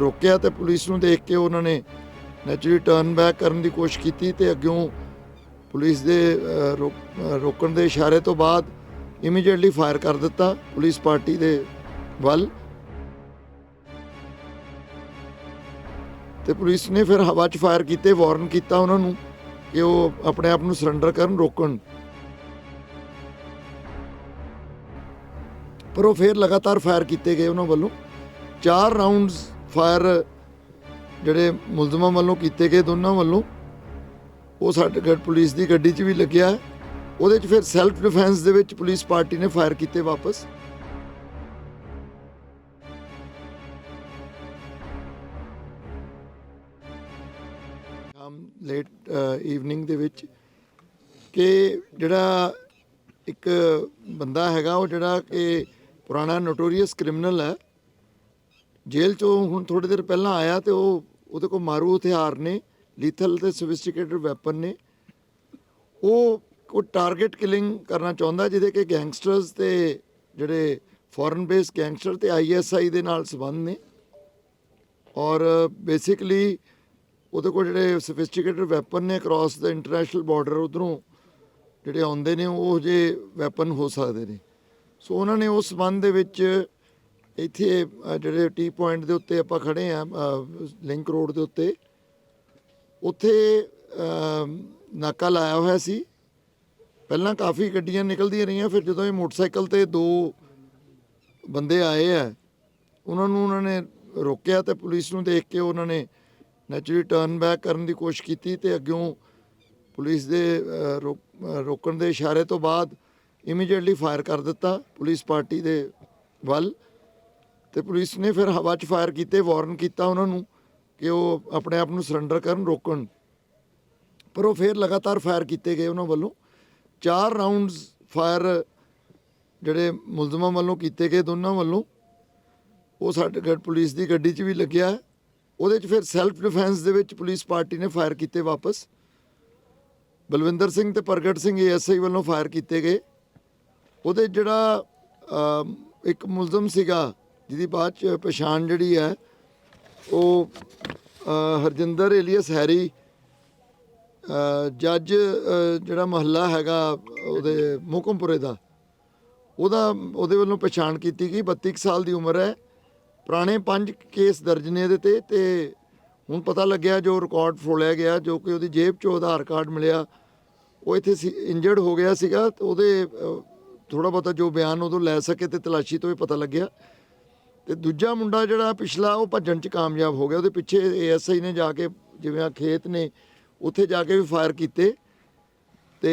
ਰੋਕਿਆ ਤੇ ਪੁਲਿਸ ਨੂੰ ਦੇਖ ਕੇ ਉਹਨਾਂ ਨੇ ਨੈਚੁਰਲੀ ਟਰਨ ਬੈਕ ਕਰਨ ਦੀ ਕੋਸ਼ਿਸ਼ ਕੀਤੀ ਤੇ ਅੱਗਿਓਂ ਪੁਲਿਸ ਦੇ ਰੋਕ- ਰੋਕਣ ਦੇ ਇਸ਼ਾਰੇ ਤੋਂ ਬਾਅਦ ਇਮੀਡੀਏਟਲੀ ਫਾਇਰ ਕਰ ਦਿੱਤਾ ਪੁਲਿਸ ਪਾਰਟੀ ਦੇ ਵੱਲ। ਤੇ ਪੁਲਿਸ ਨੇ ਫਿਰ ਹਵਾ 'ਚ ਫਾਇਰ ਕੀਤੇ ਵਾਰਨ ਕੀਤਾ ਉਹਨਾਂ ਨੂੰ ਕਿ ਉਹ ਆਪਣੇ ਆਪ ਨੂੰ ਸਰੈਂਡਰ ਕਰਨ, ਰੋਕਣ। ਪਰ ਉਹ ਫਿਰ ਲਗਾਤਾਰ ਫਾਇਰ ਕੀਤੇ ਗਏ ਉਹਨਾਂ ਵੱਲੋਂ। ਚਾਰ ਰਾਉਂਡਸ ਫਾਇਰ ਜਿਹੜੇ ਮੁਲਜ਼ਮਾਂ ਵੱਲੋਂ ਕੀਤੇ ਗਏ ਦੋਨਾਂ ਵੱਲੋਂ ਉਹ ਸਾਡੇ ਗੱਡ ਪੁਲਿਸ ਦੀ ਗੱਡੀ 'ਚ ਵੀ ਲੱਗਿਆ ਉਹਦੇ 'ਚ ਫਿਰ ਸੈਲਫ ਡਿਫੈਂਸ ਦੇ ਵਿੱਚ ਪੁਲਿਸ ਪਾਰਟੀ ਨੇ ਫਾਇਰ ਕੀਤੇ ਵਾਪਸ। ਸ਼ਾਮ ਲੇਟ ਈਵਨਿੰਗ ਦੇ ਵਿੱਚ ਕਿ ਜਿਹੜਾ ਇੱਕ ਬੰਦਾ ਹੈਗਾ, ਉਹ ਜਿਹੜਾ ਕਿ ਪੁਰਾਣਾ ਨੋਟੋਰੀਅਸ ਕ੍ਰਿਮੀਨਲ ਹੈ ਜੇਲ੍ਹ ਚੋਂ ਹੁਣ ਥੋੜੀ ਦੇਰ ਪਹਿਲਾਂ ਆਇਆ ਤੇ ਉਹ ਉਹਦੇ ਕੋਲ ਮਾਰੂ ਹਥਿਆਰ ਨੇ ਲੀਥਲ ਤੇ ਸੋਫਿਸਟੀਕੇਟਡ ਵੈਪਨ ਨੇ। ਉਹ ਕੋ ਟਾਰਗੇਟ ਕਿਲਿੰਗ ਕਰਨਾ ਚਾਹੁੰਦਾ ਜਿਹਦੇ ਕਿ ਗੈਂਗਸਟਰਸ ਤੇ ਜਿਹੜੇ ਫੋਰਨ ਬੇਸ ਗੈਂਗਸਟਰ ਤੇ ਆਈਐਸਆਈ ਦੇ ਨਾਲ ਸੰਬੰਧ ਨੇ। ਔਰ ਬੇਸਿਕਲੀ ਉਹਦੇ ਕੋਲ ਜਿਹੜੇ ਸੋਫਿਸਟੀਕੇਟਡ ਵੈਪਨ ਨੇ ਕ੍ਰਾਸ ਦਾ ਇੰਟਰਨੈਸ਼ਨਲ ਬਾਰਡਰ ਉਧਰੋਂ ਜਿਹੜੇ ਆਉਂਦੇ ਨੇ, ਉਹ ਜੇ ਵੈਪਨ ਹੋ ਸਕਦੇ ਨੇ। ਸੋ ਉਹਨਾਂ ਨੇ ਉਸ ਸੰਬੰਧ ਦੇ ਵਿੱਚ ਇੱਥੇ ਜਿਹੜੇ ਟੀ ਪੁਆਇੰਟ ਦੇ ਉੱਤੇ ਆਪਾਂ ਖੜੇ ਆ ਲਿੰਕ ਰੋਡ ਦੇ ਉੱਤੇ, ਉੱਥੇ ਨਾਕਾ ਲਾਇਆ ਹੋਇਆ ਸੀ। ਪਹਿਲਾਂ ਕਾਫੀ ਗੱਡੀਆਂ ਨਿਕਲਦੀਆਂ ਰਹੀਆਂ, ਫਿਰ ਜਦੋਂ ਇਹ ਮੋਟਰਸਾਈਕਲ ਤੇ ਦੋ ਬੰਦੇ ਆਏ ਆ, ਉਹਨਾਂ ਨੂੰ ਉਹਨਾਂ ਨੇ ਰੋਕਿਆ ਤੇ ਪੁਲਿਸ ਨੂੰ ਦੇਖ ਕੇ ਉਹਨਾਂ ਨੇ ਨੈਚੁਰਲੀ ਟਰਨ ਬੈਕ ਕਰਨ ਦੀ ਕੋਸ਼ਿਸ਼ ਕੀਤੀ ਤੇ ਅੱਗਿਓਂ ਪੁਲਿਸ ਦੇ ਰੋਕ- ਰੋਕਣ ਦੇ ਇਸ਼ਾਰੇ ਤੋਂ ਬਾਅਦ ਇਮੀਡੀਏਟਲੀ ਫਾਇਰ ਕਰ ਦਿੱਤਾ ਪੁਲਿਸ ਪਾਰਟੀ ਦੇ ਵੱਲ। ਤੇ ਪੁਲਿਸ ਨੇ ਫਿਰ ਹਵਾ 'ਚ ਫਾਇਰ ਕੀਤੇ ਵਾਰਨ ਕੀਤਾ ਉਹਨਾਂ ਨੂੰ ਕਿ ਉਹ ਆਪਣੇ ਆਪ ਨੂੰ ਸਰੈਂਡਰ ਕਰਨ, ਰੋਕਣ। ਪਰ ਉਹ ਫਿਰ ਲਗਾਤਾਰ ਫਾਇਰ ਕੀਤੇ ਗਏ ਉਹਨਾਂ ਵੱਲੋਂ। ਚਾਰ ਰਾਉਂਡਸ ਫਾਇਰ ਜਿਹੜੇ ਮੁਲਜ਼ਮਾਂ ਵੱਲੋਂ ਕੀਤੇ ਗਏ ਦੋਨਾਂ ਵੱਲੋਂ। ਉਹ ਸਾਡੇ ਗੱਡ ਪੁਲਿਸ ਦੀ ਗੱਡੀ 'ਚ ਵੀ ਲੱਗਿਆ। ਉਹਦੇ 'ਚ ਫਿਰ ਸੈਲਫ ਡਿਫੈਂਸ ਦੇ ਵਿੱਚ ਪੁਲਿਸ ਪਾਰਟੀ ਨੇ ਫਾਇਰ ਕੀਤੇ ਵਾਪਸ। ਬਲਵਿੰਦਰ ਸਿੰਘ ਤੇ ਪ੍ਰਗਟ ਸਿੰਘ ਏਐਸਆਈ ਵੱਲੋਂ ਫਾਇਰ ਕੀਤੇ ਗਏ। ਉਹਦੇ ਜਿਹੜਾ ਇੱਕ ਮੁਲਜ਼ਮ ਸੀਗਾ ਜਿਹਦੀ ਬਾਅਦ ਚ ਪਛਾਣ ਜਿਹੜੀ ਹੈ, ਉਹ ਹਰਜਿੰਦਰ ਏਲੀਅਸ ਹੈਰੀ ਜੱਜ ਜਿਹੜਾ ਮਹੱਲਾ ਹੈਗਾ ਉਹਦੇ ਮੋਕਮਪੁਰੇ ਦਾ, ਉਹਦਾ, ਉਹਦੇ ਵੱਲੋਂ ਪਛਾਣ ਕੀਤੀ ਗਈ 32 ਕੁ ਸਾਲ ਦੀ ਉਮਰ ਹੈ, ਪੁਰਾਣੇ ਪੰਜ ਕੇਸ ਦਰਜ ਨੇ ਇਹਦੇ ਤੇ ਤੇ ਹੁਣ ਪਤਾ ਲੱਗਿਆ ਜੋ ਰਿਕਾਰਡ ਫੋਲਿਆ ਗਿਆ, ਜੋ ਕਿ ਉਹਦੀ ਜੇਬ 'ਚੋਂ ਆਧਾਰ ਕਾਰਡ ਮਿਲਿਆ, ਉਹ ਇੱਥੇ ਇੰਜਰਡ ਹੋ ਗਿਆ ਸੀਗਾ, ਤੇ ਉਹਦੇ ਥੋੜਾ ਬਹੁਤਾ ਜੋ ਬਿਆਨ ਉਦੋਂ ਲੈ ਸਕੇ ਤੇ ਤਲਾਸ਼ੀ ਤੋਂ ਹੀ ਪਤਾ ਲੱਗਿਆ। ਤੇ ਦੂਜਾ ਮੁੰਡਾ ਜਿਹੜਾ ਪਿਛਲਾ ਉਹ ਭੱਜਣ 'ਚ ਕਾਮਯਾਬ ਹੋ ਗਿਆ। ਉਹਦੇ ਪਿੱਛੇ ਏਐਸਆਈ ਨੇ ਜਾ ਕੇ ਜਿਵੇਂ ਆ ਖੇਤ ਨੇ ਉੱਥੇ ਜਾ ਕੇ ਵੀ ਫਾਇਰ ਕੀਤੇ ਤੇ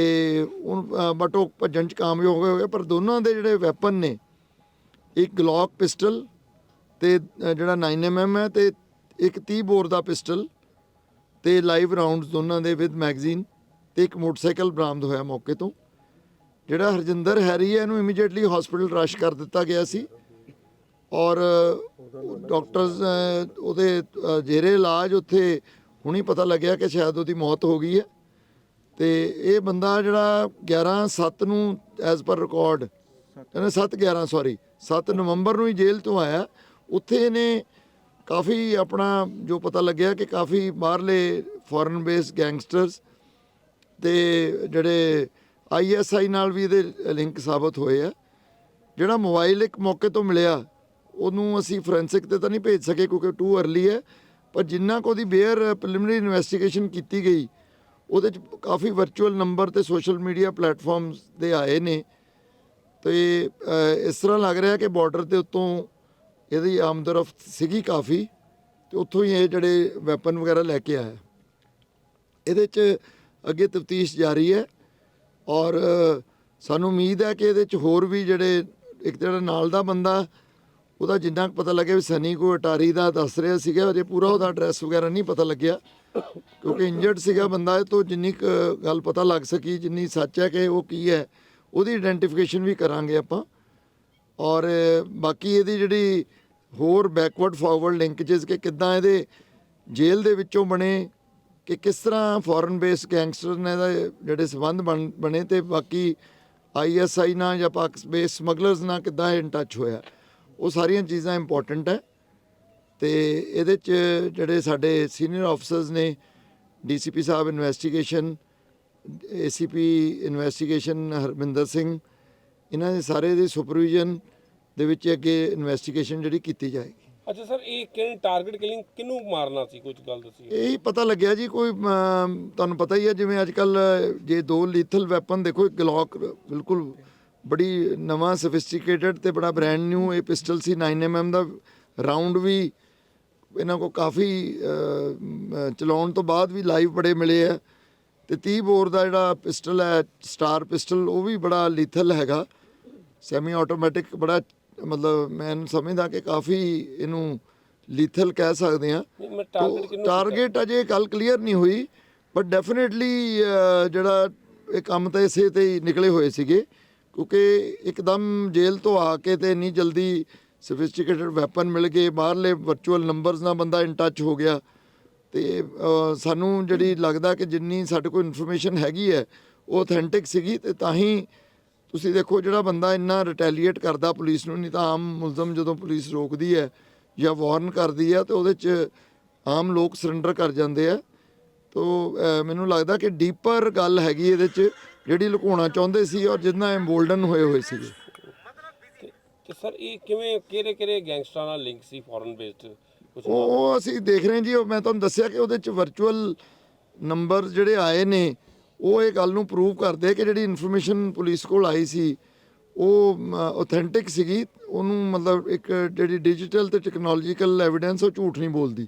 ਉਹ ਬਟ ਉਹ ਭੱਜਣ 'ਚ ਕਾਮਯਾਬ ਹੋ ਗਏ ਪਰ ਦੋਨਾਂ ਦੇ ਜਿਹੜੇ ਵੈਪਨ ਨੇ ਇੱਕ ਗਲੌਕ ਪਿਸਟਲ ਤੇ ਅ, ਜਿਹੜਾ 9mm ਹੈ ਤੇ ਇੱਕ 30 ਬੋਰ ਦਾ ਪਿਸਟਲ ਤੇ ਲਾਈਵ ਰਾਉਂਡਸ ਦੋਨਾਂ ਦੇ ਵਿਦ ਮੈਗਜ਼ੀਨ ਤੇ ਇੱਕ ਮੋਟਰਸਾਈਕਲ ਬਰਾਮਦ ਹੋਇਆ ਮੌਕੇ ਤੋਂ। ਜਿਹੜਾ ਹਰਜਿੰਦਰ ਹੈਰੀ ਹੈ ਇਹਨੂੰ ਇਮੀਡੀਏਟਲੀ ਹਸਪੀਟਲ ਰਸ਼ ਕਰ ਦਿੱਤਾ ਗਿਆ ਸੀ। ਔਰ ਡਾਕਟਰਸ ਉਹਦੇ ਜੇਰੇ ਇਲਾਜ ਉੱਥੇ ਹੁਣੀ ਪਤਾ ਲੱਗਿਆ ਕਿ ਸ਼ਾਇਦ ਉਹਦੀ ਮੌਤ ਹੋ ਗਈ ਹੈ। ਤੇ ਇਹ ਬੰਦਾ ਜਿਹੜਾ 11 7 ਨੂੰ ਐਜ਼ ਪਰ ਰਿਕਾਰਡ ਇਹਨੇ 7 11 ਸੌਰੀ 7 ਨਵੰਬਰ ਨੂੰ ਹੀ ਜੇਲ੍ਹ ਤੋਂ ਆਇਆ। ਉੱਥੇ ਇਹਨੇ ਕਾਫੀ ਆਪਣਾ ਜੋ ਪਤਾ ਲੱਗਿਆ ਕਿ ਕਾਫੀ ਬਾਹਰਲੇ ਫੋਰਨ ਬੇਸ ਗੈਂਗਸਟਰਸ ਤੇ ਜਿਹੜੇ ਆਈਐਸਆਈ ਨਾਲ ਵੀ ਇਹਦੇ ਲਿੰਕ ਸਾਬਤ ਹੋਏ ਆ। ਜਿਹੜਾ ਮੋਬਾਈਲ ਇੱਕ ਮੌਕੇ ਤੋਂ ਮਿਲਿਆ ਉਹਨੂੰ ਅਸੀਂ ਫੋਰੈਂਸਿਕ ਤੇ ਤਾਂ ਨਹੀਂ ਭੇਜ ਸਕੇ ਕਿਉਂਕਿ ਟੂ ਅਰਲੀ ਹੈ, ਪਰ ਜਿੰਨਾ ਕੁ ਉਹਦੀ ਬੇਅਰ ਪ੍ਰੀਲਿਮਿਨਰੀ ਇਨਵੈਸਟੀਗੇਸ਼ਨ ਕੀਤੀ ਗਈ, ਉਹਦੇ ਚ ਕਾਫੀ ਵਰਚੁਅਲ ਨੰਬਰ ਤੇ ਸੋਸ਼ਲ ਮੀਡੀਆ ਪਲੇਟਫਾਰਮਸ ਦੇ ਆਏ ਨੇ। ਤੇ ਇਸ ਤਰ੍ਹਾਂ ਲੱਗ ਰਿਹਾ ਕਿ ਬਾਰਡਰ ਦੇ ਉੱਤੋਂ ਇਹਦੀ ਆਮਦਰਫਤ ਸੀਗੀ ਕਾਫੀ, ਤੇ ਉੱਥੋਂ ਹੀ ਇਹ ਜਿਹੜੇ ਵੈਪਨ ਵਗੈਰਾ ਲੈ ਕੇ ਆਇਆ। ਇਹਦੇ ਚ ਅੱਗੇ ਤਫਤੀਸ਼ ਜਾਰੀ ਹੈ ਔਰ ਸਾਨੂੰ ਉਮੀਦ ਹੈ ਕਿ ਇਹਦੇ ਚ ਹੋਰ ਵੀ ਜਿਹੜੇ ਇੱਕ ਜਿਹੜਾ ਨਾਲ ਦਾ ਬੰਦਾ ਉਹਦਾ ਜਿੰਨਾ ਕੁ ਪਤਾ ਲੱਗਿਆ ਵੀ ਸਨੀ ਕੋ ਅਟਾਰੀ ਦਾ ਦੱਸ ਰਿਹਾ ਸੀਗਾ ਅਜੇ ਪੂਰਾ ਉਹਦਾ ਐਡਰੈਸ ਵਗੈਰਾ ਨਹੀਂ ਪਤਾ ਲੱਗਿਆ। ਕਿਉਂਕਿ ਇੰਜਰਡ ਸੀਗਾ ਬੰਦਾ, ਇਹ ਤੋਂ ਜਿੰਨੀ ਕੁ ਗੱਲ ਪਤਾ ਲੱਗ ਸਕੀ, ਜਿੰਨੀ ਸੱਚ ਹੈ ਕਿ ਉਹ ਕੀ ਹੈ, ਉਹਦੀ ਆਇਡੈਂਟੀਫਿਕੇਸ਼ਨ ਵੀ ਕਰਾਂਗੇ ਆਪਾਂ। ਔਰ ਬਾਕੀ ਇਹਦੀ ਜਿਹੜੀ ਹੋਰ ਬੈਕਵਰਡ ਫਾਰਵਰਡ ਲਿੰਕੇजेस ਕਿ ਕਿੱਦਾਂ ਇਹਦੇ ਜੇਲ੍ਹ ਦੇ ਵਿੱਚੋਂ ਬਣੇ, ਕਿ ਕਿਸ ਤਰ੍ਹਾਂ ਫੋਰਨ ਬੇਸ ਗੈਂਗਸਟਰ ਨੇ ਇਹਦਾ ਜਿਹੜੇ ਸਬੰਧ ਬਣ- ਬਣੇ ਤੇ ਬਾਕੀ ਆਈਐਸਆਈ ਨਾਲ ਜਾਂ ਪਾਕ ਬੇਸ ਸਮਗਲਰਸ ਨਾਲ ਕਿੱਦਾਂ ਇਨ ਟੱਚ ਹੋਇਆ। ਉਹ ਸਾਰੀਆਂ ਚੀਜ਼ਾਂ ਇੰਪੋਰਟੈਂਟ ਹੈ ਤੇ ਇਹਦੇ ਚ ਜਿਹੜੇ ਸਾਡੇ ਸੀਨੀਅਰ ਆਫੀਸਰਸ ਨੇ ਡੀਸੀਪੀ ਸਾਹਿਬ investigation ACP investigation Harminder Singh ਇਹਨਾਂ ਦੇ ਸਾਰੇ ਦੀ ਸੁਪਰਵੀਜ਼ਨ ਦੇ ਵਿੱਚ ਅੱਗੇ ਇਨਵੈਸਟੀਗੇਸ਼ਨ ਜਿਹੜੀ ਕੀਤੀ ਜਾਏਗੀ। ਅੱਛਾ ਸਰ ਇਹ ਕਿਹਨ ਟਾਰਗੇਟ ਕਿਲਿੰਗ ਕਿਹਨੂੰ ਮਾਰਨਾ ਸੀ? ਕੁਝ ਗੱਲ ਦੱਸੀ ਇਹੀ ਪਤਾ ਲੱਗਿਆ ਜੀ ਕੋਈ ਅਮ, ਤੁਹਾਨੂੰ ਪਤਾ ਹੀ ਹੈ ਜਿਵੇਂ ਅੱਜ ਕੱਲ ਜੇ ਦੋ ਲੀਥਲ ਵੈਪਨ ਦੇਖੋ ਇੱਕ ਗਲੌਕ ਬਿਲਕੁਲ ਬੜੀ ਨਵਾਂ ਸੋਫਿਸਟੀਕੇਟਡ ਤੇ ਬੜਾ ਬ੍ਰਾਂਡ ਨਿਊ ਇਹ ਪਿਸਟਲ ਸੀ। 9mm ਦਾ ਰਾਉਂਡ ਵੀ ਇਹਨਾਂ ਕੋ ਕਾਫੀ ਚਲਾਉਣ ਤੋਂ ਬਾਅਦ ਵੀ ਲਾਈਵ ਬੜੇ ਮਿਲੇ ਆ। ਤੇ 30 ਬੋਰ ਦਾ ਜਿਹੜਾ ਪਿਸਟਲ ਹੈ ਸਟਾਰ ਪਿਸਟਲ ਉਹ ਵੀ ਬੜਾ ਲੀਥਲ ਹੈਗਾ। ਸੈਮੀ ਆਟੋਮੈਟਿਕ ਬੜਾ ਮਤਲਬ ਮੈਂ ਸਮਝਦਾ ਕਿ ਕਾਫੀ ਇਹਨੂੰ ਲੀਥਲ ਕਹਿ ਸਕਦੇ ਆ ਟਾਰਗੇਟ ਅਜੇ ਕੱਲ ਕਲੀਅਰ ਨਹੀਂ ਹੋਈ ਬਟ ਡੈਫੀਨਿਟਲੀ ਜਿਹੜਾ ਇਹ ਕੰਮ ਤਾਂ ਇਸੇ ਤੇ ਹੀ ਨਿਕਲੇ ਹੋਏ ਸੀਗੇ। ਕਿਉਂਕਿ ਇੱਕਦਮ ਜੇਲ੍ਹ ਤੋਂ ਆ ਕੇ ਤੇ ਇੰਨੀ ਜਲਦੀ ਸੋਫਿਸਟੀਕੇਟਡ ਵੈਪਨ ਮਿਲ ਗਏ, ਬਾਹਰਲੇ ਵਰਚੁਅਲ ਨੰਬਰਸ ਨਾਲ ਬੰਦਾ ਇਨ ਟੱਚ ਹੋ ਗਿਆ। ਤੇ ਸਾਨੂੰ ਜਿਹੜੀ ਲੱਗਦਾ ਕਿ ਜਿੰਨੀ ਸਾਡੇ ਕੋਲ ਇਨਫੋਰਮੇਸ਼ਨ ਹੈਗੀ ਹੈ, ਉਹ ਆਥੈਂਟਿਕ ਸੀਗੀ ਤੇ ਤਾਂ ਹੀ ਤੁਸੀਂ ਦੇਖੋ ਜਿਹੜਾ ਬੰਦਾ ਇੰਨਾ ਰਿਟੈਲੀਏਟ ਕਰਦਾ ਪੁਲਿਸ ਨੂੰ, ਨਹੀਂ ਤਾਂ ਆਮ ਮੁਲਜ਼ਮ ਜਦੋਂ ਪੁਲਿਸ ਰੋਕਦੀ ਹੈ ਜਾਂ ਵਾਰਨ ਕਰਦੀ ਹੈ ਤੇ ਉਹਦੇ 'ਚ ਆਮ ਲੋਕ ਸਰੈਂਡਰ ਕਰ ਜਾਂਦੇ ਆ। ਤੋ ਮੈਨੂੰ ਲੱਗਦਾ ਕਿ ਡੀਪਰ ਗੱਲ ਹੈਗੀ ਇਹਦੇ 'ਚ ਜਿਹੜੀ ਲੁਕਾਉਣਾ ਚਾਹੁੰਦੇ ਸੀ ਔਰ ਜਿੰਨਾ ਐਮਬੋਲਡਨ ਹੋਏ ਹੋਏ ਸੀਗੇ। ਤੇ- ਸਰ ਇਹ ਕਿਵੇਂ ਕਿਹੜੇ ਕਿਹੜੇ ਗੈਂਗਸਟਰਾਂ ਨਾਲ ਲਿੰਕ ਸੀ ਫੋਰਨ ਬੇਸਡ ਕੁਝ ਉਹ ਅਸੀਂ ਦੇਖ ਰਹੇ ਜੀ ਉਹ ਮੈਂ ਤੁਹਾਨੂੰ ਦੱਸਿਆ ਕਿ ਉਹਦੇ 'ਚ ਵਰਚੁਅਲ ਨੰਬਰ ਜਿਹੜੇ ਆਏ ਨੇ ਉਹ ਇਹ ਗੱਲ ਨੂੰ ਪ੍ਰੂਵ ਕਰਦੇ ਕਿ ਜਿਹੜੀ ਇਨਫੋਰਮੇਸ਼ਨ ਪੁਲਿਸ ਕੋਲ ਆਈ ਸੀ ਉਹ ਆਥੈਂਟਿਕ ਸੀਗੀ। ਉਹਨੂੰ ਮਤਲਬ ਇੱਕ ਜਿਹੜੀ ਡਿਜੀਟਲ ਤੇ ਟੈਕਨੋਲੋਜੀਕਲ ਐਵੀਡੈਂਸ ਉਹ ਝੂਠ ਨਹੀਂ ਬੋਲਦੀ।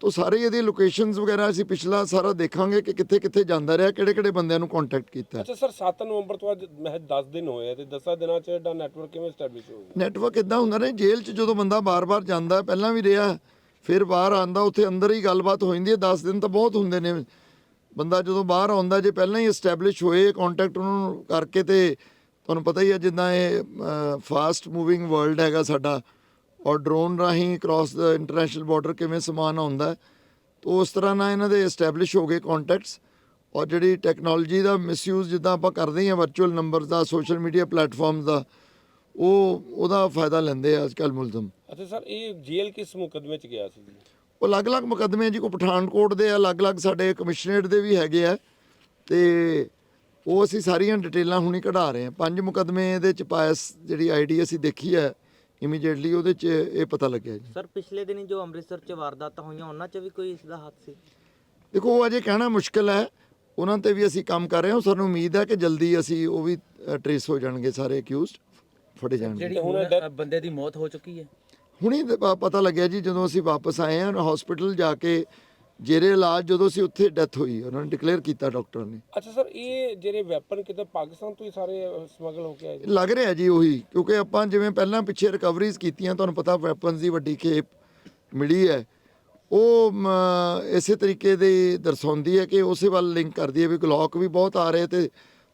ਤੋ ਸਾਰੇ ਇਹਦੀ ਲੋਕੇਸ਼ਨਸ ਵਗੈਰਾ ਅਸੀਂ ਪਿਛਲਾ ਸਾਰਾ ਦੇਖਾਂਗੇ ਕਿ ਕਿੱਥੇ ਕਿੱਥੇ ਜਾਂਦਾ ਰਿਹਾ ਕਿਹੜੇ ਕਿਹੜੇ ਬੰਦਿਆਂ ਨੂੰ ਕੰਟੈਕਟ ਕੀਤਾ। ਅੱਛਾ ਸਰ 7 ਨਵੰਬਰ ਤੋਂ ਅੱਜ ਮੈਂ 10 ਦਿਨ ਹੋਏ ਆ ਤੇ 10 ਦਿਨਾਂ ਚ ਇਹਦਾ ਨੈਟਵਰਕ ਕਿਵੇਂ ਸਟੈਬਲਿਸ਼ ਹੋ ਗਿਆ ਨੈਟਵਰਕ ਇਦਾਂ ਹੁੰਦਾ ਨੇ ਜੇਲ੍ਹ 'ਚ ਜਦੋਂ ਬੰਦਾ ਬਾਰ-ਬਾਰ ਜਾਂਦਾ ਪਹਿਲਾਂ ਵੀ ਰਿਹਾ ਫਿਰ ਬਾਹਰ ਆਂਦਾ ਉੱਥੇ ਅੰਦਰ ਹੀ ਗੱਲਬਾਤ ਹੋ ਜਾਂਦੀ ਹੈ 10 ਦਿਨ ਤਾਂ ਬਹੁਤ ਹੁੰਦੇ ਨੇ। ਬੰਦਾ ਜਦੋਂ ਬਾਹਰ ਆਉਂਦਾ ਜੇ ਪਹਿਲਾਂ ਹੀ ਐਸਟੈਬਲਿਸ਼ ਹੋਏ ਕੰਟੈਕਟ ਉਹਨੂੰ ਕਰਕੇ ਤੇ ਤੁਹਾਨੂੰ ਪਤਾ ਹੀ ਹੈ ਜਿੱਦਾਂ ਇਹ ਫਾਸਟ ਮੂਵਿੰਗ ਵਰਲਡ ਹੈਗਾ ਸਾਡਾ। ਔਰ ਡਰੋਨ ਰਾਹੀਂ ਕ੍ਰਾਸ ਦਾ ਇੰਟਰਨੈਸ਼ਨਲ ਬਾਰਡਰ ਕਿਵੇਂ ਸਮਾਨ ਆਉਂਦਾ ਤਾਂ ਉਸ ਤਰ੍ਹਾਂ ਨਾਲ ਇਹਨਾਂ ਦੇ ਐਸਟੈਬਲਿਸ਼ ਹੋ ਗਏ ਕੰਟੈਕਟਸ ਔਰ ਜਿਹੜੀ ਟੈਕਨੋਲੋਜੀ ਦਾ ਮਿਸਯੂਜ਼ ਜਿੱਦਾਂ ਆਪਾਂ ਕਰਦੇ ਹਾਂ ਵਰਚੁਅਲ ਨੰਬਰਸ ਦਾ ਸੋਸ਼ਲ ਮੀਡੀਆ ਪਲੇਟਫਾਰਮਸ ਦਾ ਉਹ ਉਹਦਾ ਫਾਇਦਾ ਲੈਂਦੇ ਆ ਅੱਜਕੱਲ ਮੁਲਜ਼ਮ। ਅੱਛਾ ਸਰ ਇਹ ਜੇਲ੍ਹ ਕਿਸ ਮੁਕਦਮੇ ਚ ਗਿਆ ਸੀ ਜੀ? ਉਹ ਅਲੱਗ-ਅਲੱਗ ਮੁਕੱਦਮੇ ਜੀ ਕੋ ਪਠਾਨਕੋਟ ਦੇ ਆ ਅਲੱਗ-ਅਲੱਗ ਸਾਡੇ ਕਮਿਸ਼ਨਰੇਟ ਦੇ ਵੀ ਹੈਗੇ ਆ ਤੇ ਉਹ ਅਸੀਂ ਸਾਰੀਆਂ ਡਿਟੇਲਾਂ ਹੁਣੀ ਕਢਾ ਰਹੇ ਹਾਂ। ਪੰਜ ਮੁਕੱਦਮੇ ਇਹਦੇ ਚ ਪਾਇਸ ਜਿਹੜੀ ਆਈਡੀ ਅਸੀਂ ਦੇਖੀ ਹੈ ਇਮੀਡੀਏਟਲੀ ਉਹਦੇ ਚ ਇਹ ਪਤਾ ਲੱਗਿਆ ਜੀ। ਸਰ ਪਿਛਲੇ ਦਿਨੀ ਜੋ ਅੰਮ੍ਰਿਤਸਰ ਚ ਵਾਰਦਾਤਾਂ ਹੋਈਆਂ ਉਹਨਾਂ ਚ ਵੀ ਕੋਈ ਇਸ ਦਾ ਹੱਥ ਸੀ ਦੇਖੋ ਉਹ ਅਜੇ ਕਹਿਣਾ ਮੁਸ਼ਕਲ ਹੈ। ਉਹਨਾਂ ਤੇ ਵੀ ਅਸੀਂ ਕੰਮ ਕਰ ਰਹੇ ਹਾਂ। ਸਾਨੂੰ ਉਮੀਦ ਹੈ ਕਿ ਜਲਦੀ ਅਸੀਂ ਉਹ ਵੀ ਟਰੇਸ ਹੋ ਜਾਣਗੇ ਸਾਰੇ ਅਕਿਊਜ਼ਡ ਫੜੇ ਜਾਣਗੇ। ਜਿਹੜੀ ਹੁਣ ਬੰਦੇ ਦੀ ਮੌਤ ਹੋ ਚੁੱਕੀ ਹੈ। ਹੁਣੀ ਪ- ਪਤਾ ਲੱਗਿਆ ਜੀ ਜਦੋਂ ਅਸੀਂ ਵਾਪਸ ਆਏ ਹਾਂ ਹਸਪੀਟਲ ਜਾ ਕੇ ਜੇਰੇ ਇਲਾਜ ਜਦੋਂ ਅਸੀਂ ਉੱਥੇ ਡੈਥ ਹੋਈ ਉਹਨਾਂ ਨੇ ਡਿਕਲੇਅਰ ਕੀਤਾ ਡਾਕਟਰ ਨੇ ਅੱਛਾ ਸਰ ਇਹ ਜਿਹੜੇ ਵੈਪਨ ਕਿਤੇ ਪਾਕਿਸਤਾਨ ਤੋਂ ਹੀ ਸਾਰੇ ਸਮਗਲ ਹੋ ਕੇ ਆਏ ਜੀ? ਲੱਗ ਰਿਹਾ ਜੀ ਉਹੀ ਕਿਉਂਕਿ ਆਪਾਂ ਜਿਵੇਂ ਪਹਿਲਾਂ ਪਿੱਛੇ ਰਿਕਵਰੀਜ਼ ਕੀਤੀਆਂ ਤੁਹਾਨੂੰ ਪਤਾ ਵੈਪਨਸ ਦੀ ਵੱਡੀ ਖੇਪ ਮਿਲੀ ਹੈ ਉਹ ਇਸੇ ਤਰੀਕੇ ਦੇ ਦਰਸਾਉਂਦੀ ਹੈ ਕਿ ਉਸੇ ਵੱਲ ਲਿੰਕ ਕਰਦੀ ਹੈ ਵੀ ਗਲੌਕ ਵੀ ਬਹੁਤ ਆ ਰਹੇ ਤੇ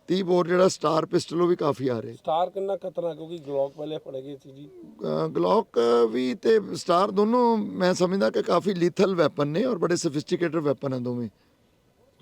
30 ਬੋਰ ਜਿਹੜਾ ਸਟਾਰ ਪਿਸਟਲ ਉਹ ਵੀ ਕਾਫੀ ਆ ਰਹੇ। ਸਟਾਰ ਕਿੰਨਾ ਖਤਰਨਾਕ ਕਿਉਂਕਿ ਗਲੌਕ ਪਹਿਲੇ ਫੜੇ ਗਏ ਸੀ ਜੀ। ਗਲੌਕ ਵੀ ਤੇ ਸਟਾਰ ਦੋਨੋਂ ਮੈਂ ਸਮਝਦਾ ਕਿ ਕਾਫੀ ਲੀਥਲ ਵੈਪਨ ਨੇ ਔਰ ਬੜੇ ਸੋਫਿਸਟੀਕੇਟਡ ਵੈਪਨ ਹਨ ਦੋਵੇਂ।